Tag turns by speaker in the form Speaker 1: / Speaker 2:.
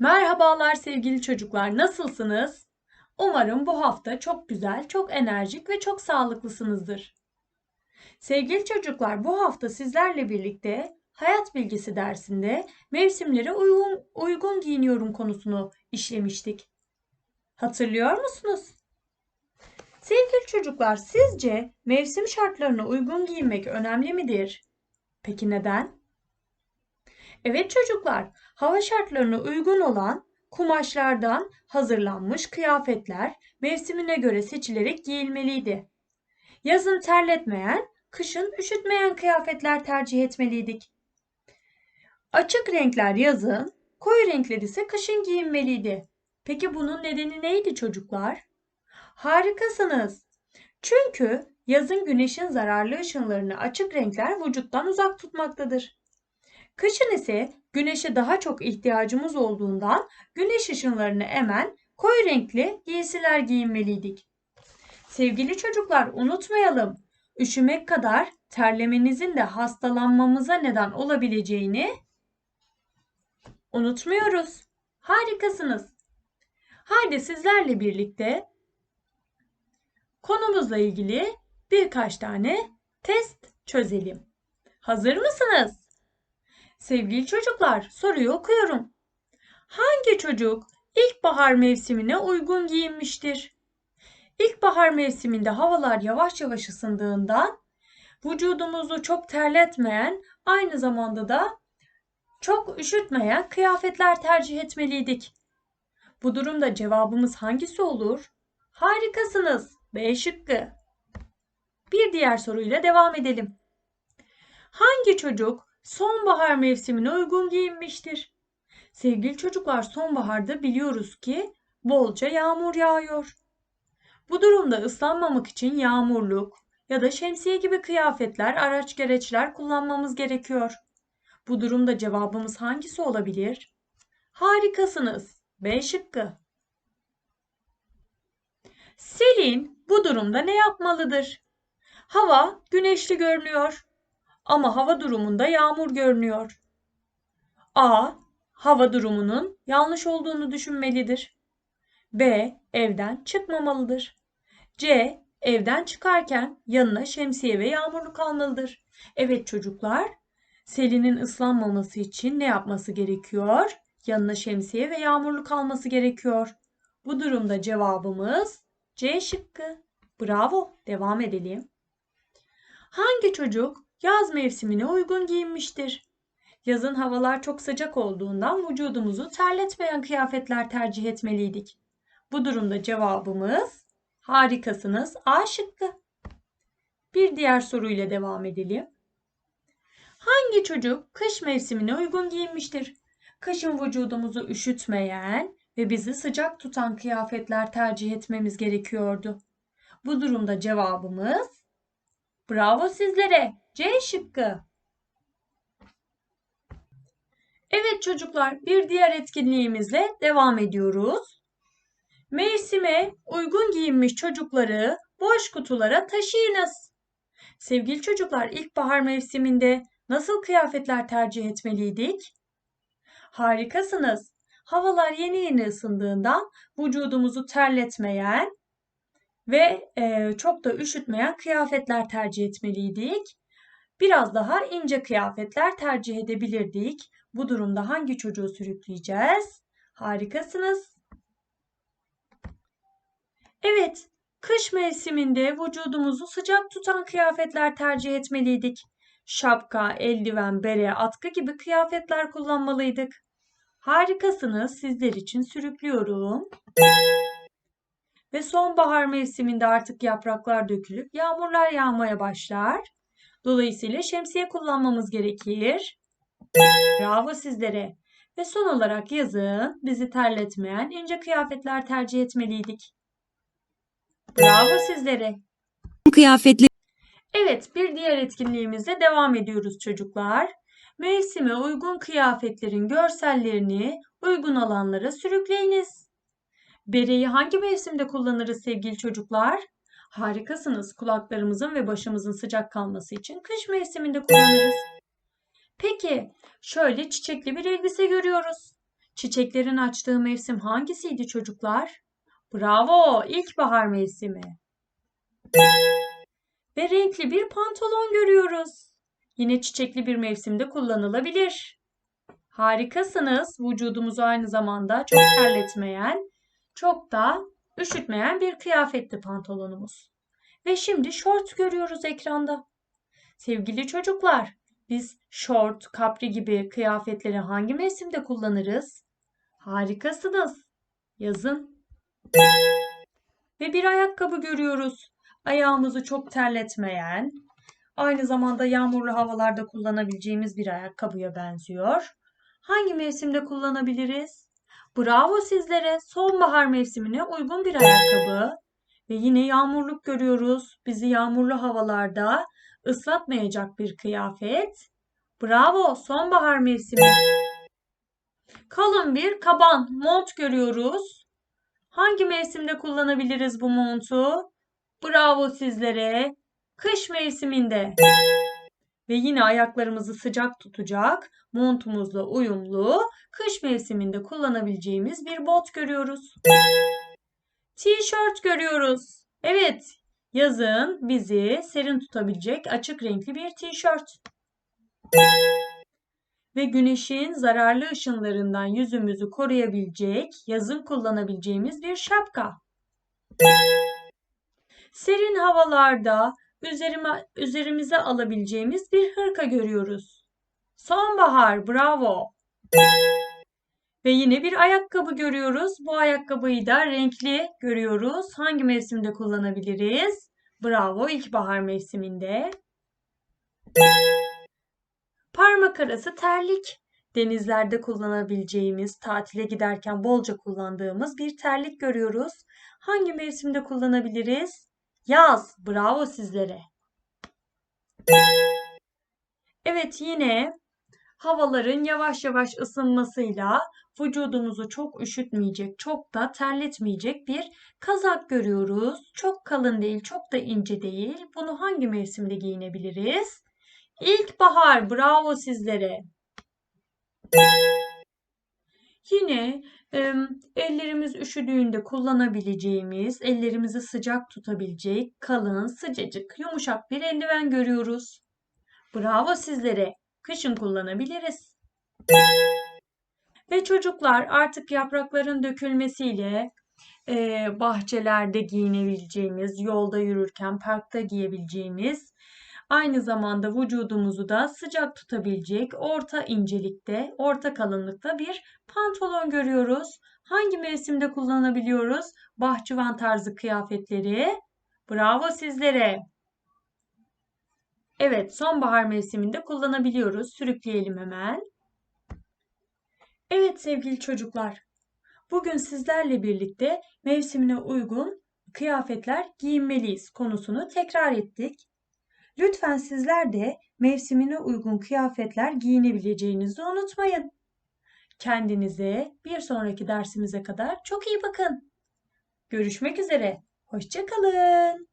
Speaker 1: Merhabalar sevgili çocuklar, nasılsınız? Umarım bu hafta çok güzel, çok enerjik ve çok sağlıklısınızdır. Sevgili çocuklar, bu hafta sizlerle birlikte hayat bilgisi dersinde mevsimlere uygun, uygun giyiniyorum konusunu işlemiştik. Hatırlıyor musunuz? Sevgili çocuklar, sizce mevsim şartlarına uygun giyinmek önemli midir? Peki neden? Evet çocuklar, hava şartlarına uygun olan kumaşlardan hazırlanmış kıyafetler mevsimine göre seçilerek giyilmeliydi. Yazın terletmeyen, kışın üşütmeyen kıyafetler tercih etmeliydik. Açık renkler yazın, koyu renkler ise kışın giyinmeliydi. Peki bunun nedeni neydi çocuklar? Harikasınız. Çünkü yazın güneşin zararlı ışınlarını açık renkler vücuttan uzak tutmaktadır. Kışın ise güneşe daha çok ihtiyacımız olduğundan güneş ışınlarını emen koyu renkli giysiler giyinmeliydik. Sevgili çocuklar unutmayalım. Üşümek kadar terlemenizin de hastalanmamıza neden olabileceğini unutmuyoruz. Harikasınız. Haydi sizlerle birlikte konumuzla ilgili birkaç tane test çözelim. Hazır mısınız? Sevgili çocuklar, soruyu okuyorum. Hangi çocuk ilkbahar mevsimine uygun giyinmiştir? İlkbahar mevsiminde havalar yavaş yavaş ısındığından vücudumuzu çok terletmeyen, aynı zamanda da çok üşütmeyen kıyafetler tercih etmeliydik. Bu durumda cevabımız hangisi olur? Harikasınız. B şıkkı. Bir diğer soruyla devam edelim. Hangi çocuk sonbahar mevsimine uygun giyinmiştir. Sevgili çocuklar sonbaharda biliyoruz ki bolca yağmur yağıyor. Bu durumda ıslanmamak için yağmurluk ya da şemsiye gibi kıyafetler, araç gereçler kullanmamız gerekiyor. Bu durumda cevabımız hangisi olabilir? Harikasınız. B şıkkı. Selin bu durumda ne yapmalıdır? Hava güneşli görünüyor ama hava durumunda yağmur görünüyor. A. Hava durumunun yanlış olduğunu düşünmelidir. B. Evden çıkmamalıdır. C. Evden çıkarken yanına şemsiye ve yağmurluk almalıdır. Evet çocuklar, Selin'in ıslanmaması için ne yapması gerekiyor? Yanına şemsiye ve yağmurluk alması gerekiyor. Bu durumda cevabımız C şıkkı. Bravo. Devam edelim. Hangi çocuk yaz mevsimine uygun giyinmiştir. Yazın havalar çok sıcak olduğundan vücudumuzu terletmeyen kıyafetler tercih etmeliydik. Bu durumda cevabımız harikasınız A şıkkı. Bir diğer soruyla devam edelim. Hangi çocuk kış mevsimine uygun giyinmiştir? Kışın vücudumuzu üşütmeyen ve bizi sıcak tutan kıyafetler tercih etmemiz gerekiyordu. Bu durumda cevabımız bravo sizlere C şıkkı. Evet çocuklar bir diğer etkinliğimizle devam ediyoruz. Mevsime uygun giyinmiş çocukları boş kutulara taşıyınız. Sevgili çocuklar ilkbahar mevsiminde nasıl kıyafetler tercih etmeliydik? Harikasınız. Havalar yeni yeni ısındığından vücudumuzu terletmeyen ve e, çok da üşütmeyen kıyafetler tercih etmeliydik. Biraz daha ince kıyafetler tercih edebilirdik. Bu durumda hangi çocuğu sürükleyeceğiz? Harikasınız. Evet, kış mevsiminde vücudumuzu sıcak tutan kıyafetler tercih etmeliydik. Şapka, eldiven, bere, atkı gibi kıyafetler kullanmalıydık. Harikasınız. Sizler için sürüklüyorum. Ve sonbahar mevsiminde artık yapraklar dökülüp yağmurlar yağmaya başlar. Dolayısıyla şemsiye kullanmamız gerekir. Bravo sizlere. Ve son olarak yazın bizi terletmeyen ince kıyafetler tercih etmeliydik. Bravo sizlere.
Speaker 2: kıyafetli
Speaker 1: Evet, bir diğer etkinliğimize devam ediyoruz çocuklar. Mevsime uygun kıyafetlerin görsellerini uygun alanlara sürükleyiniz. Bereyi hangi mevsimde kullanırız sevgili çocuklar? Harikasınız. Kulaklarımızın ve başımızın sıcak kalması için kış mevsiminde kullanırız. Peki, şöyle çiçekli bir elbise görüyoruz. Çiçeklerin açtığı mevsim hangisiydi çocuklar? Bravo, ilkbahar mevsimi. Ve renkli bir pantolon görüyoruz. Yine çiçekli bir mevsimde kullanılabilir. Harikasınız. Vücudumuzu aynı zamanda çok terletmeyen, çok da üşütmeyen bir kıyafetti pantolonumuz. Ve şimdi şort görüyoruz ekranda. Sevgili çocuklar, biz şort, kapri gibi kıyafetleri hangi mevsimde kullanırız? Harikasınız. Yazın. Ve bir ayakkabı görüyoruz. Ayağımızı çok terletmeyen, aynı zamanda yağmurlu havalarda kullanabileceğimiz bir ayakkabıya benziyor. Hangi mevsimde kullanabiliriz? Bravo sizlere. Sonbahar mevsimine uygun bir ayakkabı. Ve yine yağmurluk görüyoruz. Bizi yağmurlu havalarda ıslatmayacak bir kıyafet. Bravo, sonbahar mevsimi. Kalın bir kaban, mont görüyoruz. Hangi mevsimde kullanabiliriz bu montu? Bravo sizlere. Kış mevsiminde. Ve yine ayaklarımızı sıcak tutacak, montumuzla uyumlu, kış mevsiminde kullanabileceğimiz bir bot görüyoruz. T-shirt görüyoruz. Evet, yazın bizi serin tutabilecek açık renkli bir tişört. Ve güneşin zararlı ışınlarından yüzümüzü koruyabilecek, yazın kullanabileceğimiz bir şapka. Serin havalarda üzerime, üzerimize alabileceğimiz bir hırka görüyoruz. Sonbahar, bravo. Ve yine bir ayakkabı görüyoruz. Bu ayakkabıyı da renkli görüyoruz. Hangi mevsimde kullanabiliriz? Bravo, ilkbahar mevsiminde. Parmak arası terlik. Denizlerde kullanabileceğimiz, tatile giderken bolca kullandığımız bir terlik görüyoruz. Hangi mevsimde kullanabiliriz? Yaz. Bravo sizlere. Evet yine havaların yavaş yavaş ısınmasıyla vücudumuzu çok üşütmeyecek, çok da terletmeyecek bir kazak görüyoruz. Çok kalın değil, çok da ince değil. Bunu hangi mevsimde giyinebiliriz? İlkbahar. Bravo sizlere. Yine ellerimiz üşüdüğünde kullanabileceğimiz, ellerimizi sıcak tutabilecek kalın, sıcacık, yumuşak bir eldiven görüyoruz. Bravo sizlere. Kışın kullanabiliriz. Ve çocuklar artık yaprakların dökülmesiyle e, bahçelerde giyinebileceğimiz, yolda yürürken parkta giyebileceğimiz Aynı zamanda vücudumuzu da sıcak tutabilecek orta incelikte, orta kalınlıkta bir pantolon görüyoruz. Hangi mevsimde kullanabiliyoruz? Bahçıvan tarzı kıyafetleri. Bravo sizlere. Evet, sonbahar mevsiminde kullanabiliyoruz. Sürükleyelim hemen. Evet sevgili çocuklar. Bugün sizlerle birlikte mevsimine uygun kıyafetler giyinmeliyiz konusunu tekrar ettik. Lütfen sizler de mevsimine uygun kıyafetler giyinebileceğinizi unutmayın. Kendinize bir sonraki dersimize kadar çok iyi bakın. Görüşmek üzere. Hoşçakalın.